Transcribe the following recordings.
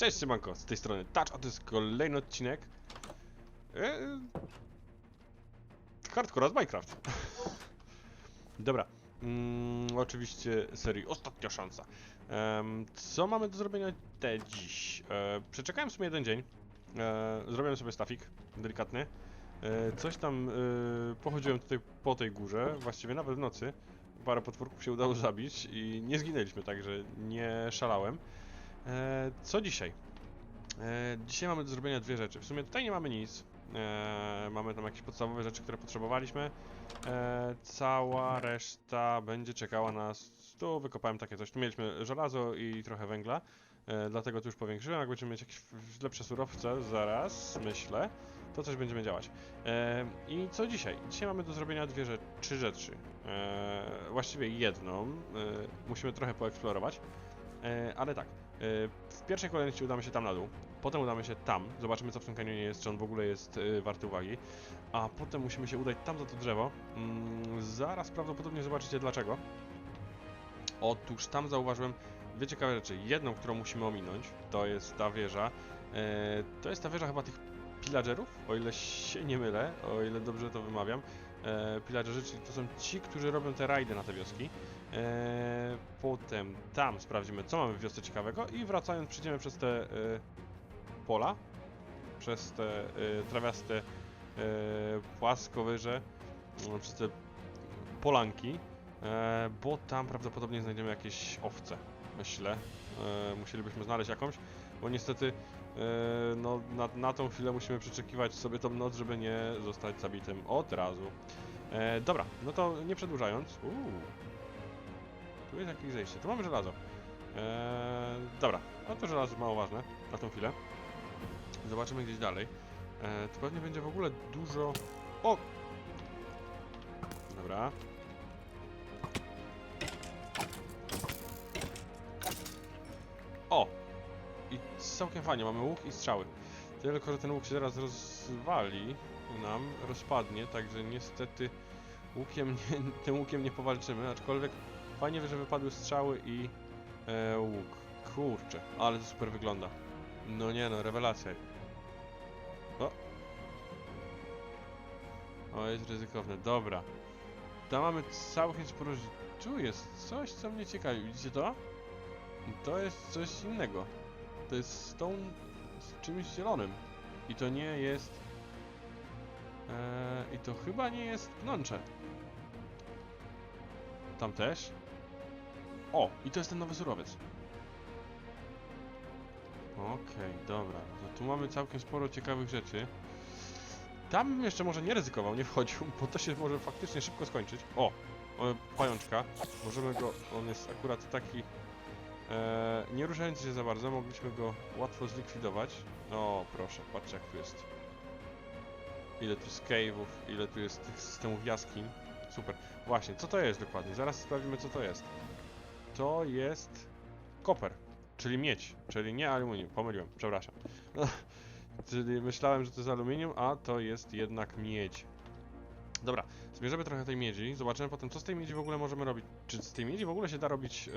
Cześć Siemanko, z tej strony Touch, a to jest kolejny odcinek e, Hardcore z Minecraft. Dobra, mm, oczywiście serii Ostatnia Szansa. Em, Co mamy do zrobienia te dziś? E, przeczekałem w sumie jeden dzień e, Zrobiłem sobie stafik, delikatny e, Coś tam e, pochodziłem tutaj po tej górze, właściwie nawet w nocy Parę potworków się udało zabić i nie zginęliśmy, także nie szalałem E, co dzisiaj? E, dzisiaj mamy do zrobienia dwie rzeczy. W sumie tutaj nie mamy nic. E, mamy tam jakieś podstawowe rzeczy, które potrzebowaliśmy. E, cała reszta będzie czekała nas. Tu wykopałem takie coś. Tu mieliśmy żelazo i trochę węgla. E, dlatego tu już powiększyłem. Jak będziemy mieć jakieś lepsze surowce, zaraz myślę, to coś będziemy działać. E, I co dzisiaj? Dzisiaj mamy do zrobienia dwie rzeczy, trzy rzeczy. E, właściwie jedną. E, musimy trochę poeksplorować. E, ale tak, w pierwszej kolejności udamy się tam na dół, potem udamy się tam, zobaczymy co w tym kanionie jest, czy on w ogóle jest e, warty uwagi, a potem musimy się udać tam za to drzewo. Mm, zaraz prawdopodobnie zobaczycie dlaczego. Otóż tam zauważyłem dwie ciekawe rzeczy. Jedną, którą musimy ominąć, to jest ta wieża. E, to jest ta wieża chyba tych pillagerów, o ile się nie mylę, o ile dobrze to wymawiam. E, pillagerzy, czyli to są ci, którzy robią te rajdy na te wioski. Eee, potem tam sprawdzimy, co mamy w wiosce ciekawego i wracając przejdziemy przez te e, pola, przez te e, trawiaste e, płaskowyże, no, przez te polanki, e, bo tam prawdopodobnie znajdziemy jakieś owce, myślę. E, musielibyśmy znaleźć jakąś, bo niestety e, no, na, na tą chwilę musimy przeczekiwać sobie tą noc, żeby nie zostać zabitym od razu. E, dobra, no to nie przedłużając. Tu jest jakieś zejście. Tu mamy żelazo. Eee, dobra, no to żelazo mało ważne na tą chwilę. Zobaczymy gdzieś dalej. Eee, tu pewnie będzie w ogóle dużo... O! Dobra. O! I całkiem fajnie, mamy łuk i strzały. Tylko, że ten łuk się teraz rozwali nam, rozpadnie, także niestety łukiem nie, tym łukiem nie powalczymy, aczkolwiek Fajnie, że wypadły strzały i e, łuk. Kurczę, ale to super wygląda. No nie no, rewelacja. O! O, jest ryzykowne. Dobra. Tam mamy całkiem sporo... Tu jest coś, co mnie ciekawi. Widzicie to? To jest coś innego. To jest stone z czymś zielonym. I to nie jest... E, I to chyba nie jest pnącze. Tam też? O, i to jest ten nowy surowiec. Okej, dobra. No tu mamy całkiem sporo ciekawych rzeczy. Tam jeszcze może nie ryzykował, nie wchodził, bo to się może faktycznie szybko skończyć. O, o pajączka. Możemy go, on jest akurat taki e, nie ruszający się za bardzo, mogliśmy go łatwo zlikwidować. O, proszę, patrzcie jak tu jest. Ile tu jest cave'ów, ile tu jest tych systemów jaskiń. Super. Właśnie, co to jest dokładnie? Zaraz sprawdzimy co to jest. To jest koper, czyli miedź, czyli nie aluminium. Pomyliłem, przepraszam. czyli myślałem, że to jest aluminium, a to jest jednak miedź. Dobra, zmierzymy trochę tej miedzi, zobaczymy potem co z tej miedzi w ogóle możemy robić. Czy z tej miedzi w ogóle się da robić yy,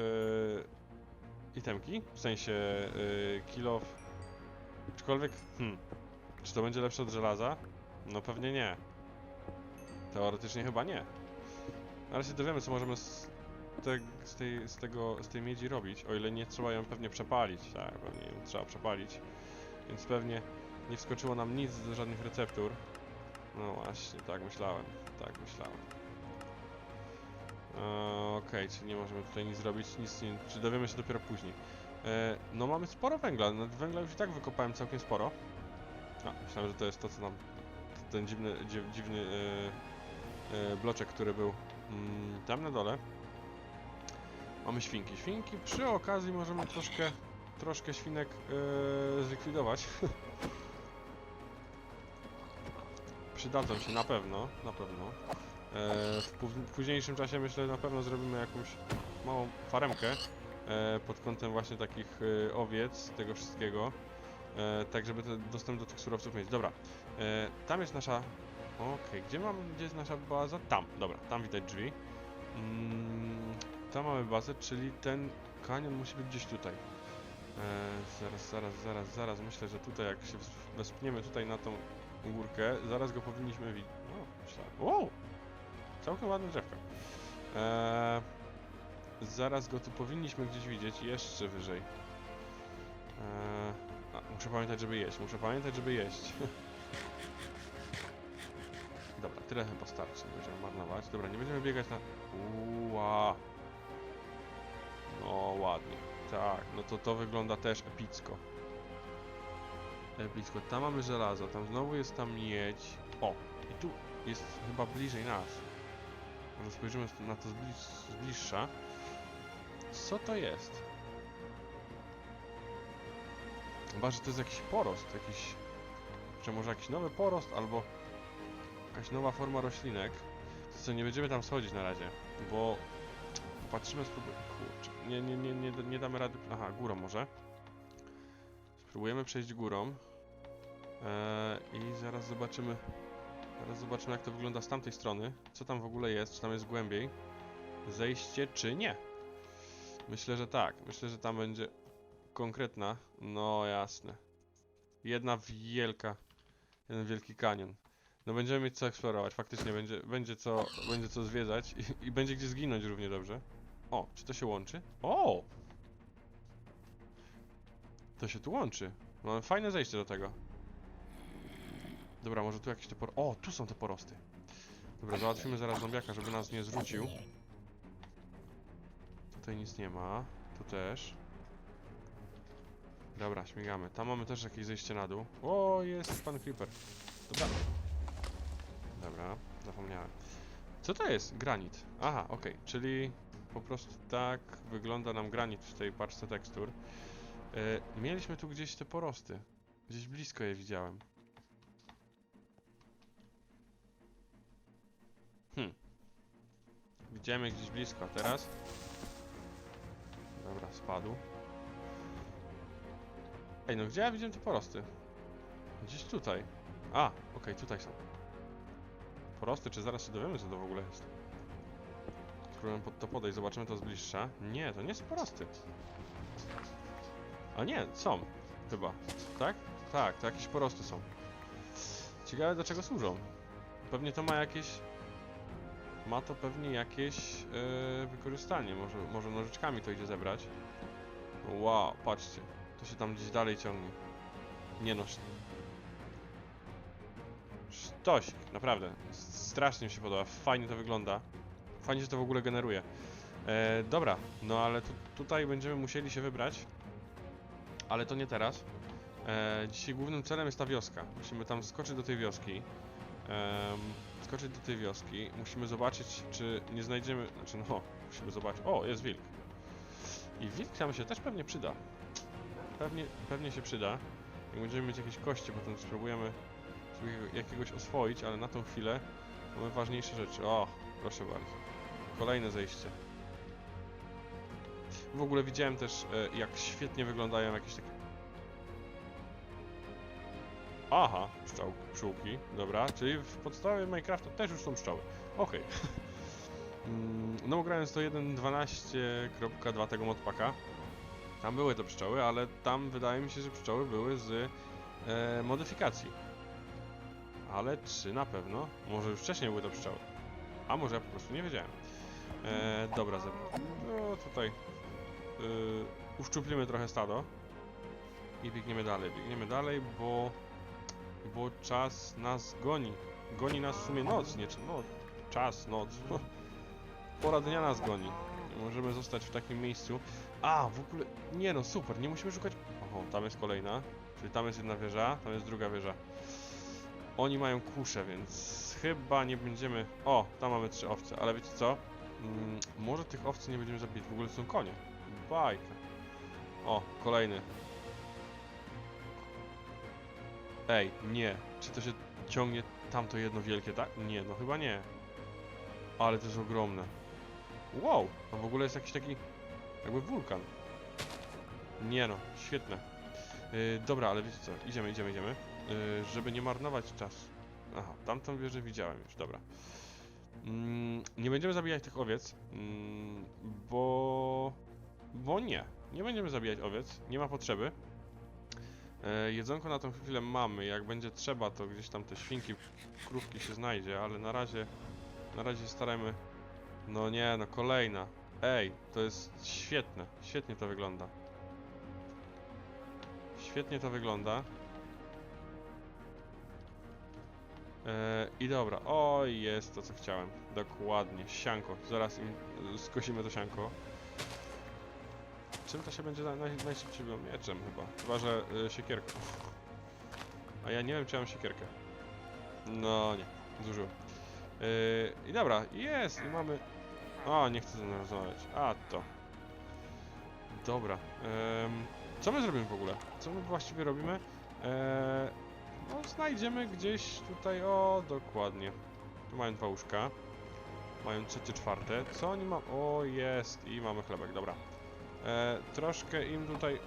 itemki? W sensie yy, kill. Aczkolwiek, hmm, czy to będzie lepsze od żelaza? No pewnie nie. Teoretycznie chyba nie. Ale się dowiemy, co możemy te, z, tej, z, tego, z tej miedzi robić, o ile nie trzeba ją pewnie przepalić. Tak, pewnie ją trzeba przepalić. Więc pewnie nie wskoczyło nam nic z żadnych receptur. No właśnie, tak myślałem. Tak myślałem. Eee, Okej, czyli nie możemy tutaj nic zrobić, nic nie... Czy dowiemy się dopiero później. E, no mamy sporo węgla, no węgla już i tak wykopałem całkiem sporo. A, myślałem, że to jest to, co nam... Ten dziwny, dziw, dziwny e, e, bloczek, który był mm, tam na dole. Mamy świnki. Świnki przy okazji możemy troszkę, troszkę świnek e, zlikwidować. Przydadzą się na pewno, na pewno. E, w, w późniejszym czasie myślę na pewno zrobimy jakąś małą faremkę e, pod kątem właśnie takich e, owiec, tego wszystkiego. E, tak żeby te, dostęp do tych surowców mieć. Dobra, e, tam jest nasza Okej, gdzie mam, gdzie jest nasza baza? Tam, dobra, tam widać drzwi. Mm, tam mamy bazę, czyli ten kanion musi być gdzieś tutaj. E, zaraz, zaraz, zaraz, zaraz. Myślę, że tutaj jak się wes- wespniemy tutaj na tą górkę, zaraz go powinniśmy widzieć. O, myślałem. Wow! Całkiem ładne drzewka. Eee, zaraz go tu powinniśmy gdzieś widzieć, jeszcze wyżej. Eee, a, muszę pamiętać, żeby jeść, muszę pamiętać, żeby jeść. Dobra, tyle chyba starczy, nie będziemy marnować. Dobra, nie będziemy biegać na... Uła. No ładnie. Tak, no to to wygląda też epicko. Epicko. Tam mamy żelazo, tam znowu jest ta miedź. O, i tu jest chyba bliżej nas. Może spojrzymy na to z, bliż, z bliższa. Co to jest? Chyba, że to jest jakiś porost, jakiś... Czy może jakiś nowy porost, albo jakaś nowa forma roślinek. To co, nie będziemy tam schodzić na razie, bo patrzymy, spróbujemy. Nie, nie, nie, nie, nie damy rady. Aha, górą może. Spróbujemy przejść górą. Eee, I zaraz zobaczymy. Zaraz zobaczymy, jak to wygląda z tamtej strony. Co tam w ogóle jest, czy tam jest głębiej. Zejście, czy nie. Myślę, że tak. Myślę, że tam będzie konkretna. No jasne. Jedna wielka. Jeden wielki kanion. No będziemy mieć co eksplorować, faktycznie będzie, będzie, co, będzie co zwiedzać i, i będzie gdzie zginąć równie dobrze. O, czy to się łączy? O! To się tu łączy. Mamy fajne zejście do tego. Dobra, może tu jakieś te por... O, tu są te porosty. Dobra, załatwimy zaraz zombiaka, żeby nas nie zrzucił. Tutaj nic nie ma. Tu też. Dobra, śmigamy. Tam mamy też jakieś zejście na dół. O, jest pan Creeper. Dobra. Dobra, zapomniałem. Co to jest? Granit. Aha, okej, czyli po prostu tak wygląda nam granit w tej paczce tekstur. E, mieliśmy tu gdzieś te porosty. Gdzieś blisko je widziałem. Hmm. Widziałem je gdzieś blisko, a teraz? Dobra, spadł. Ej, no gdzie ja widziałem te porosty? Gdzieś tutaj. A, okej, tutaj są. Porosty, czy zaraz się dowiemy, co to w ogóle jest? Spróbujemy pod to podejść, zobaczymy to z bliższa. Nie, to nie są porosty. A nie, są. Chyba. Tak? Tak, to jakieś porosty są. Ciekawe do czego służą. Pewnie to ma jakieś... Ma to pewnie jakieś yy, wykorzystanie. Może, może nożyczkami to idzie zebrać. Wow, patrzcie. To się tam gdzieś dalej ciągnie. Nie no. Naprawdę. Strasznie mi się podoba. Fajnie to wygląda. Fajnie się to w ogóle generuje. E, dobra, no ale tu, tutaj będziemy musieli się wybrać. Ale to nie teraz. E, dzisiaj głównym celem jest ta wioska. Musimy tam skoczyć do tej wioski. Em, skoczyć do tej wioski. Musimy zobaczyć, czy nie znajdziemy. Znaczy, no, musimy zobaczyć. O, jest wilk. I wilk nam się też pewnie przyda. Pewnie, pewnie się przyda. Jak będziemy mieć jakieś kości, potem spróbujemy sobie jakiegoś oswoić, ale na tą chwilę mamy ważniejsze rzeczy. O, proszę bardzo. Kolejne zejście. W ogóle widziałem też, e, jak świetnie wyglądają jakieś takie... Aha, pszczół, pszczółki, dobra, czyli w podstawie Minecrafta też już są pszczoły. Okej. Mm, no grając to 1.12.2 tego modpaka, tam były te pszczoły, ale tam wydaje mi się, że pszczoły były z e, modyfikacji. Ale czy na pewno? Może już wcześniej były to pszczoły. A może ja po prostu nie wiedziałem. E, dobra, zeb- no tutaj yy, uszczuplimy trochę stado i biegniemy dalej. Biegniemy dalej, bo bo czas nas goni. Goni nas w sumie noc, nie no, czas, noc. Pora dnia nas goni. Możemy zostać w takim miejscu. A, w ogóle, nie no, super, nie musimy szukać... Oho, tam jest kolejna. Czyli tam jest jedna wieża, tam jest druga wieża. Oni mają kusze, więc chyba nie będziemy... O, tam mamy trzy owce, ale wiecie co? Mm, może tych owcy nie będziemy zabijać, w ogóle są konie. Bajka. O, kolejny. Ej, nie. Czy to się ciągnie tamto jedno wielkie, tak? Nie, no chyba nie. Ale to jest ogromne. Wow, to w ogóle jest jakiś taki jakby wulkan. Nie no, świetne. Yy, dobra, ale wiecie co, idziemy, idziemy, idziemy. Yy, żeby nie marnować czasu. Aha, tamtą wieżę widziałem już, dobra. Mm, nie będziemy zabijać tych owiec, mm, bo... Bo nie. Nie będziemy zabijać owiec, nie ma potrzeby. E, jedzonko na tą chwilę mamy, jak będzie trzeba, to gdzieś tam te świnki, krówki się znajdzie, ale na razie, na razie staramy... No nie, no kolejna. Ej, to jest świetne, świetnie to wygląda. Świetnie to wygląda. I dobra, o jest to co chciałem. Dokładnie, sianko. Zaraz im skosimy to sianko. Czym to się będzie naj, naj, najszybciej było? Mieczem chyba. Chyba, że y, siekierką. A ja nie wiem, czy mam siekierkę. No nie, zużyłem. Yy, I dobra, jest, i mamy... O, nie chcę ze mną rozmawiać. A, to. Dobra. em, co my zrobimy w ogóle? Co my właściwie robimy? Eee, no, znajdziemy gdzieś tutaj... O, dokładnie. Tu mają dwa łóżka. Mają trzecie, czwarte. Co oni mają? O, jest. I mamy chlebek, dobra. E, troszkę im tutaj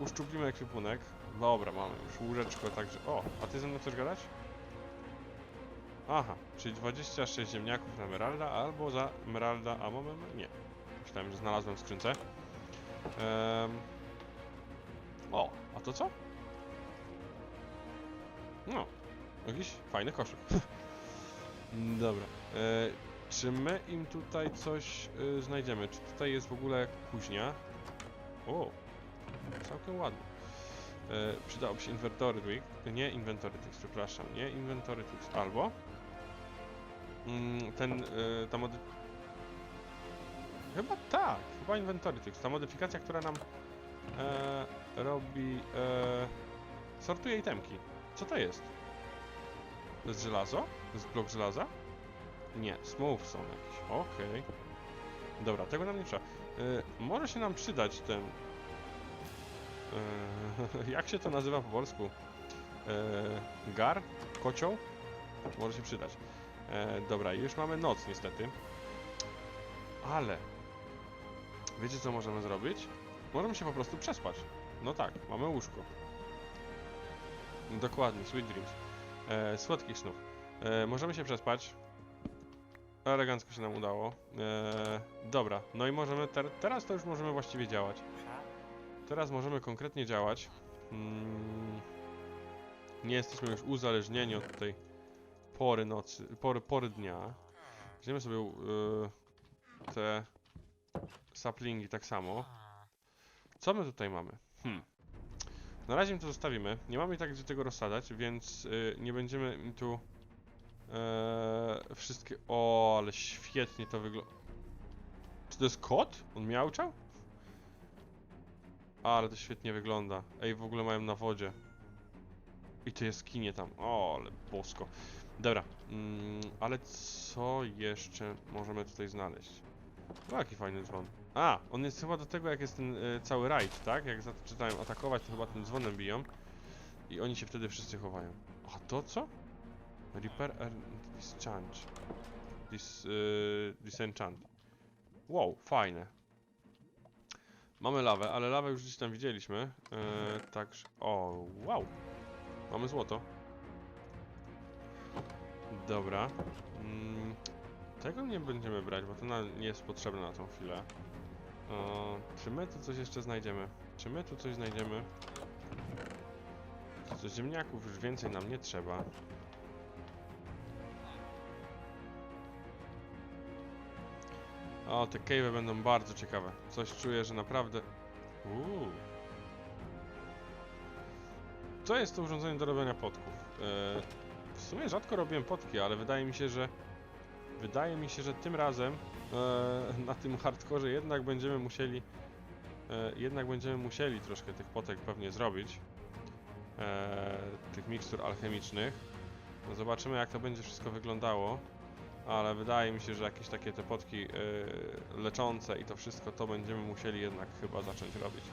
uszczuplimy ekwipunek. Dobra, mamy już łóżeczko, także... O, a ty ze mną chcesz gadać? Aha, czyli 26 ziemniaków na Emeralda, albo za Emeralda, a mamy... Nie. Myślałem, że znalazłem skrzynce. Em, o, a to co? No, jakiś fajny koszyk. Dobra. E, czy my im tutaj coś y, znajdziemy? Czy tutaj jest w ogóle kuźnia? O, całkiem ładnie. E, przydałoby się inventory tweak. Nie inventory tweaks, przepraszam. Nie inventory tweaks. Albo mm, ten, y, ta mody... Chyba tak, chyba inventory tweaks. Ta modyfikacja, która nam e, robi... E, sortuje itemki. Co to jest? To jest żelazo? To jest blok żelaza? Nie, smooth są jakieś. Okej. Dobra, tego nam nie trzeba. Y, może się nam przydać ten... y, jak się to nazywa po polsku? Y, gar? Kocioł? Może się przydać. Dobra, już mamy noc niestety. Ale... Wiecie co możemy zrobić? Możemy się po prostu przespać. No tak, mamy łóżko. Dokładnie, sweet dreams. E, słodkich snów. E, możemy się przespać. Elegancko się nam udało. E, dobra, no i możemy, ter teraz to już możemy właściwie działać. Teraz możemy konkretnie działać. Mm, nie jesteśmy już uzależnieni od tej pory nocy, pory, pory dnia. Weźmiemy sobie e, te saplingi tak samo. Co my tutaj mamy? Hmm. Na razie to zostawimy. Nie mamy tak gdzie tego rozsadzać, więc y, nie będziemy tu e, wszystkie... O, ale świetnie to wygląda. Czy to jest kot? On miałczał? Ale to świetnie wygląda. Ej, w ogóle mają na wodzie. I to jaskinie tam. O, ale bosko. Dobra, mm, ale co jeszcze możemy tutaj znaleźć? O, jaki fajny dzwon. A, on jest chyba do tego, jak jest ten y, cały rajd, tak? Jak zaczynają atakować, to chyba tym dzwonem biją. I oni się wtedy wszyscy chowają. A to co? Repair and discharge. Dis, y, disenchant. Wow, fajne. Mamy lawę, ale lawę już gdzieś tam widzieliśmy. E, także... O, wow. Mamy złoto. Dobra. Mm, tego nie będziemy brać, bo to nie jest potrzebne na tą chwilę. Czy my tu coś jeszcze znajdziemy? Czy my tu coś znajdziemy? Co ziemniaków już więcej nam nie trzeba. O, te cave'y będą bardzo ciekawe. Coś czuję, że naprawdę... Uuu. To jest to urządzenie do robienia potków. E, w sumie rzadko robiłem potki, ale wydaje mi się, że... Wydaje mi się, że tym razem e, na tym hardkorze jednak będziemy musieli... E, jednak będziemy musieli troszkę tych potek pewnie zrobić. E, tych mikstur alchemicznych. No zobaczymy jak to będzie wszystko wyglądało. Ale wydaje mi się, że jakieś takie te potki e, leczące i to wszystko to będziemy musieli jednak chyba zacząć robić.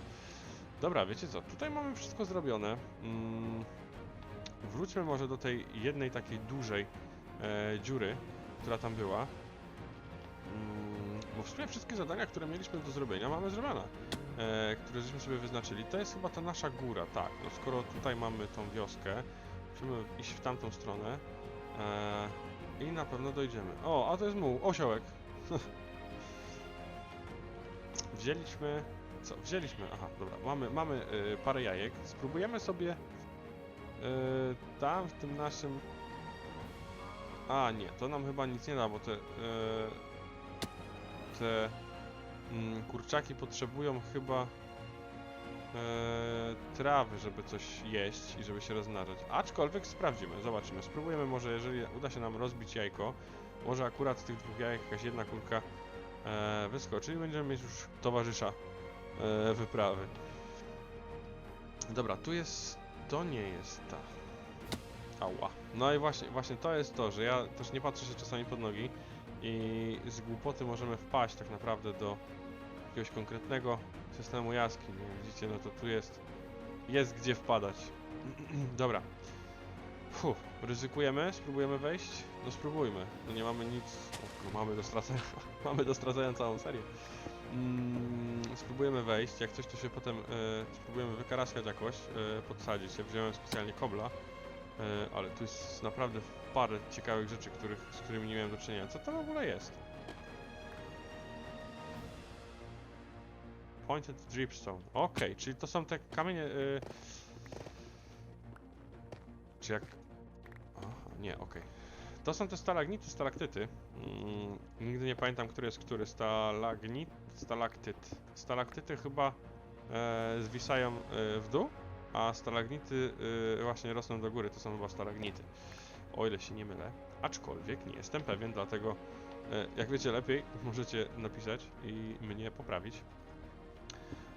Dobra, wiecie co? Tutaj mamy wszystko zrobione. Mm, wróćmy może do tej jednej takiej dużej e, dziury, która tam była. Mm, bo w sumie wszystkie zadania, które mieliśmy do zrobienia, mamy zrobione. E, które żeśmy sobie wyznaczyli. To jest chyba ta nasza góra, tak. No skoro tutaj mamy tą wioskę, musimy iść w tamtą stronę. E, I na pewno dojdziemy. O, a to jest muł, osiołek. Wzięliśmy co, wzięliśmy, aha, dobra, mamy, mamy y, parę jajek, spróbujemy sobie y, tam w tym naszym... A, nie, to nam chyba nic nie da, bo te, y, te mm, kurczaki potrzebują chyba e, trawy, żeby coś jeść i żeby się rozmnażać. Aczkolwiek sprawdzimy, zobaczymy. Spróbujemy może, jeżeli uda się nam rozbić jajko, może akurat z tych dwóch jajek jakaś jedna kulka e, wyskoczy i będziemy mieć już towarzysza wyprawy. Dobra, tu jest... to nie jest ta. Ała. No i właśnie, właśnie to jest to, że ja też nie patrzę się czasami pod nogi i z głupoty możemy wpaść tak naprawdę do jakiegoś konkretnego systemu jaskiń. Widzicie, no to tu jest, jest gdzie wpadać. Dobra. Fuh, ryzykujemy, spróbujemy wejść? No spróbujmy. No nie mamy nic, o, mamy do stracenia, mamy do stracenia całą serię. Mm, spróbujemy wejść, jak coś to się potem, e, spróbujemy wykaraskać jakoś, e, podsadzić się. Wziąłem specjalnie kobla, ale tu jest naprawdę parę ciekawych rzeczy, których, z którymi nie miałem do czynienia. Co to w ogóle jest? Pointed dripstone. Okej, czyli to są te kamienie. Y... Czy jak. Nie, okej. To są te stalagnity, stalaktyty. Mm, nigdy nie pamiętam, który jest który. Stalagnit, stalaktyt. Stalaktyty chyba e, zwisają e, w dół, a stalagnity e, właśnie rosną do góry. To są chyba stalagnity. O ile się nie mylę. Aczkolwiek nie jestem pewien, dlatego e, jak wiecie lepiej, możecie napisać i mnie poprawić.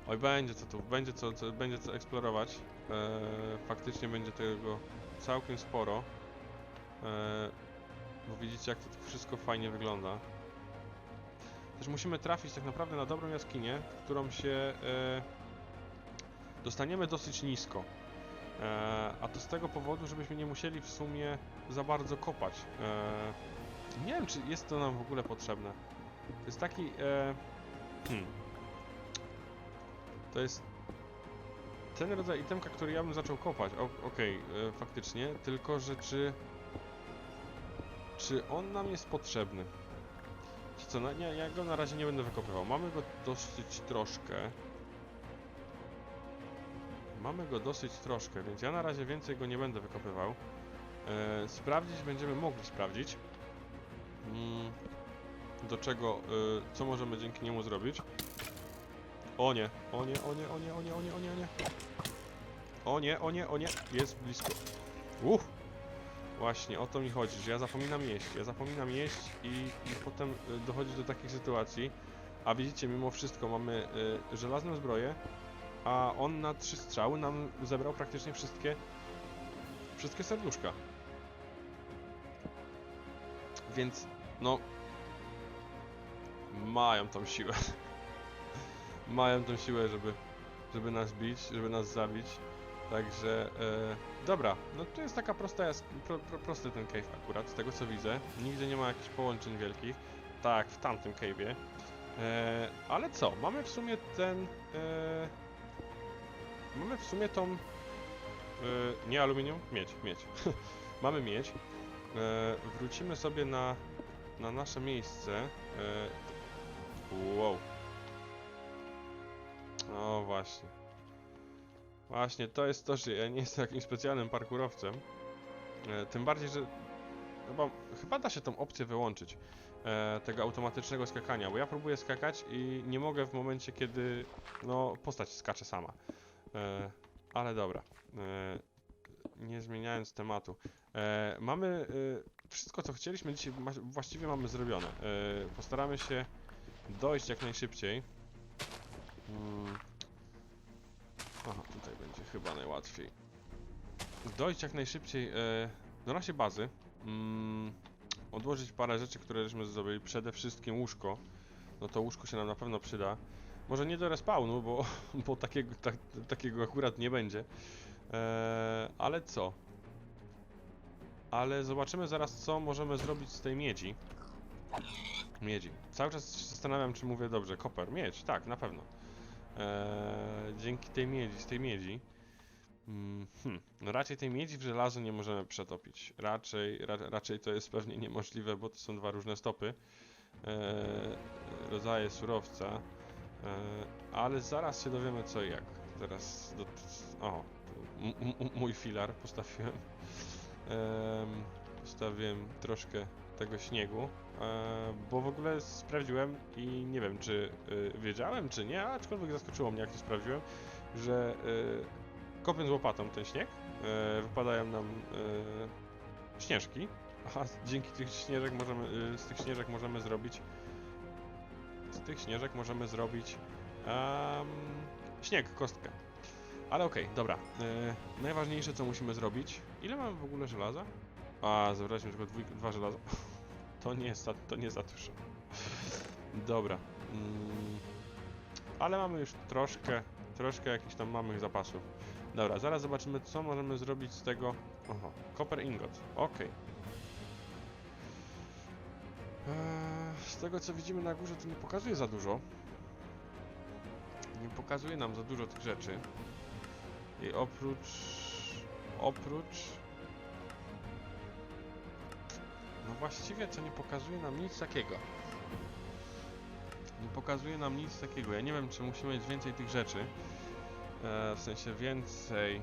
Oj, będzie co tu, będzie co, co, będzie co eksplorować. E, faktycznie będzie tego całkiem sporo. E, bo widzicie, jak to wszystko fajnie wygląda. Też musimy trafić tak naprawdę na dobrą jaskinię, w którą się e, dostaniemy dosyć nisko. E, a to z tego powodu, żebyśmy nie musieli w sumie za bardzo kopać. E, nie wiem, czy jest to nam w ogóle potrzebne. To jest taki... E, hmm, to jest ten rodzaj itemka, który ja bym zaczął kopać. Okej, e, faktycznie, tylko że czy... Czy on nam jest potrzebny? Czy co, no, nie, ja go na razie nie będę wykopywał. Mamy go dosyć troszkę. Mamy go dosyć troszkę, więc ja na razie więcej go nie będę wykopywał. E, sprawdzić będziemy mogli sprawdzić. Mm, do czego, e, co możemy dzięki niemu zrobić. O nie, o nie, o nie, o nie, o nie, o nie, o nie, o nie. O nie, o nie, o nie, jest blisko. Uff! Właśnie, o to mi chodzi, że ja zapominam jeść. Ja zapominam jeść i, i potem y, dochodzi do takich sytuacji. A widzicie, mimo wszystko mamy y, żelazną zbroję, a on na trzy strzały nam zebrał praktycznie wszystkie wszystkie serduszka. Więc, no... Mają tą siłę mają tą siłę, żeby, żeby nas bić, żeby nas zabić. Także, e, dobra, no tu jest taka prosta, pro, pro, prosty ten cave akurat, z tego co widzę. Nigdzie nie ma jakichś połączeń wielkich, tak w tamtym cave'ie. E, ale co, mamy w sumie ten, e, mamy w sumie tą, e, nie aluminium, miedź, miedź. mamy miedź. E, wrócimy sobie na, na nasze miejsce. E, wow, no właśnie. Właśnie, to jest to, że ja nie jestem jakimś specjalnym parkurowcem. E, tym bardziej, że chyba, chyba da się tą opcję wyłączyć. Tego automatycznego skakania, bo ja próbuję skakać i nie mogę w momencie, kiedy no, postać skacze sama. E, ale dobra. E, nie zmieniając tematu. E, mamy e, wszystko, co chcieliśmy dzisiaj, ma- właściwie mamy zrobione. E, postaramy się dojść jak najszybciej. Mm. Aha, tutaj będzie chyba najłatwiej. Dojść jak najszybciej e, do naszej bazy. Mm, odłożyć parę rzeczy, które żeśmy zrobili. Przede wszystkim łóżko. No to łóżko się nam na pewno przyda. Może nie do respawnu, bo, bo takiego, tak, takiego akurat nie będzie. E, ale co? Ale zobaczymy zaraz, co możemy zrobić z tej miedzi. Miedzi. Cały czas się zastanawiam, czy mówię dobrze. Koper, miedź, tak, na pewno. Eee, dzięki tej miedzi, z tej miedzi. Mm, hmm. No raczej tej miedzi w żelazo nie możemy przetopić. Raczej, ra, raczej to jest pewnie niemożliwe, bo to są dwa różne stopy. Eee, rodzaje surowca. Ale zaraz się dowiemy co i jak. Zaraz. Do... O, mój filar postawiłem. Em, Postawiłem troszkę tego śniegu, e, bo w ogóle sprawdziłem i nie wiem czy wiedziałem czy nie, aczkolwiek zaskoczyło mnie jak to sprawdziłem, że kopiąc łopatą ten śnieg e, wypadają nam e, śnieżki, a dzięki tych śnieżek możemy, z tych śnieżek możemy zrobić z tych śnieżek możemy zrobić em, śnieg, kostkę. Ale okej, dobra. E, najważniejsze co musimy zrobić. Ile mamy w ogóle żelaza? A, zebraliśmy tylko dwój, dwa żelaza. To nie jest za, to nie za dużo. Dobra. Mm, ale mamy już troszkę, troszkę jakichś tam mamy zapasów. Dobra, zaraz zobaczymy co możemy zrobić z tego. Oho, copper ingot. Okej. Eee, Z tego co widzimy na górze to nie pokazuje za dużo. Nie pokazuje nam za dużo tych rzeczy. I oprócz... Oprócz... No właściwie to nie pokazuje nam nic takiego. Nie pokazuje nam nic takiego. Ja nie wiem czy musimy mieć więcej tych rzeczy. E, w sensie więcej...